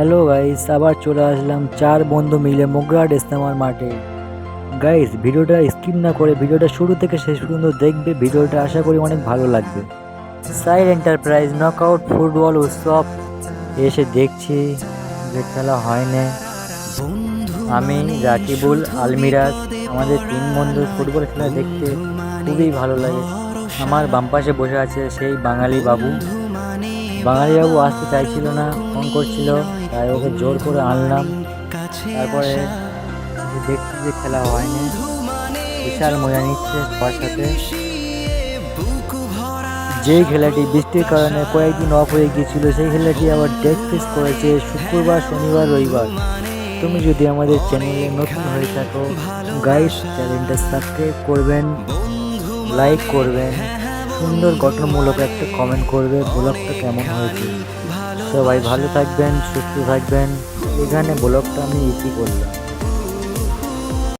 Hello guys আবার চলে আসলাম চার বন্ধু মিলে মোগরাট ইস্তেমার মাঠে। গাইস ভিডিওটা স্কিপ না করে ভিডিওটা শুরু থেকে শেষ পর্যন্ত দেখবে, ভিডিওটা আশা করি অনেক ভালো লাগবে। সাইড এন্টারপ্রাইজ নকআউট ফুটবল উৎসব এসে দেখছি যে খেলা হয় না। আমি রাকিবুল আলমিরাজ, আমাদের তিন বন্ধু ফুটবল খেলা দেখতে খুবই ভালো লাগে। আমার বাম পাশে বসে আছে সেই বাঙালি বাবু। বাঙালি বাবু আসতে চাইছিল না, ফোন করছিল, তাই ওকে জোর করে আনলাম। তারপরে দেখছি যে খেলা হয়নি, বিশাল মজা নিচ্ছে সবার সাথে। যেই খেলাটি বৃষ্টির কারণে কয়েকদিন অফ হয়ে গিয়েছিল, সেই খেলাটি আবার ডেট ফিক্স করেছে শুক্রবার, শনিবার, রবিবার। তুমি যদি আমাদের চ্যানেলে নতুন হয়ে থাকো গাইস চ্যানেলটা সাবস্ক্রাইব করবেন লাইক করবেন। সুন্দর গঠনমূলক একটা কমেন্ট করবে, ব্লগটা কেমন হয়েছে? সবাই ভালো থাকবেন, সুস্থ থাকবেন। এখানে ব্লগটা আমি ইতি করলাম।